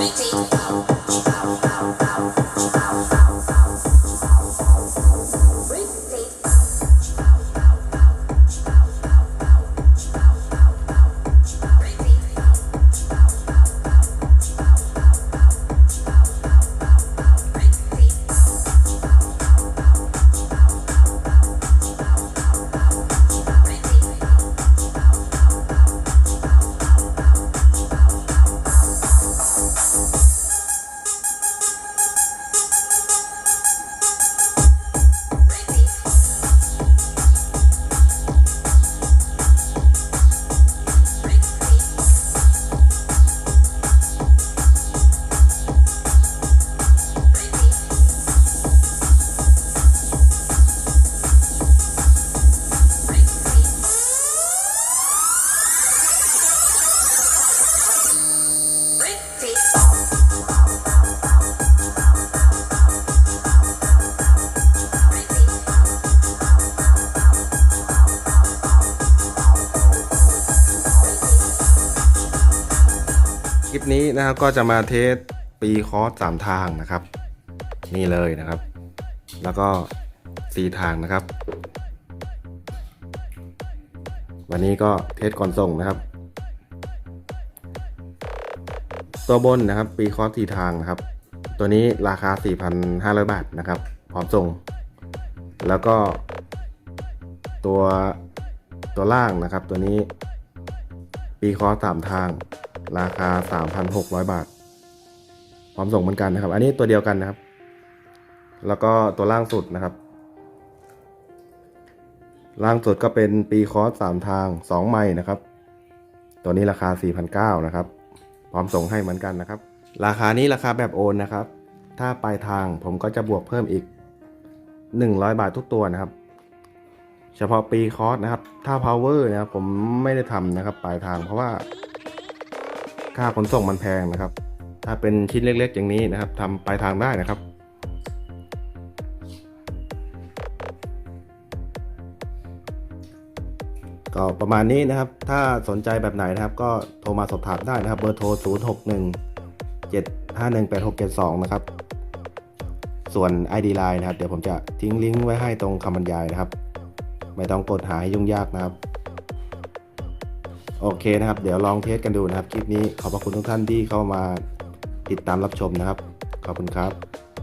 Repeat. คลิปนี้นะครับก็จะมาเทสปีคอร์สสามทางนะครับ นี่เลยนะครับ แล้วก็สี่ทางนะครับ วันนี้ก็เทสก่อนส่งนะครับ ตัวบนนะครับ ปีคอร์สสี่ทางนะครับ ตัวนี้ราคา 4,500 บาทนะครับพร้อมส่ง แล้วก็ตัวตัวล่างนะครับ ตัวนี้ปีคอร์สสามทาง ราคา 3,600 บาท พร้อมส่งเหมือนกันนะครับ อันนี้ตัวเดียวกันนะครับ แล้วก็ตัวล่างสุดนะครับ ล่างสุดก็เป็นปีคอร์สสามทาง 2 ไม้นะครับ ตัวนี้ราคา 4,900นะครับ พร้อมส่งให้เหมือนกันนะครับ ราคานี้ราคาแบบโอนนะครับ ถ้าปลายทางผมก็จะบวกเพิ่มอีก 100 บาททุกตัวนะครับเฉพาะปีคอร์สนะครับ ถ้า power นะครับผมไม่ได้ทำนะครับ ปลายทางเพราะว่า ค่าขนส่งมันแพงนะครับ ถ้าเป็นชิ้นเล็กๆ อย่างนี้นะครับทำปลายทางได้นะครับก็ประมาณนี้นะครับ ถ้าสนใจแบบไหนนะครับ ก็โทรมาสอบถามได้นะครับ เบอร์โทร 0 6 1 7 5 1 8 6 7 2 นะครับ ส่วน ID Line นะครับ เดี๋ยวผมจะทิ้งลิงก์ไว้ให้ตรงคำบรรยายนะครับ ไม่ต้องกดหาให้ยุ่งยากนะครับ โอเคนะครับ เดี๋ยวลองเทสกันดูนะครับ คลิปนี้ขอบพระคุณทุกท่านที่เข้ามาติดตามรับชมนะครับ ขอบคุณครับ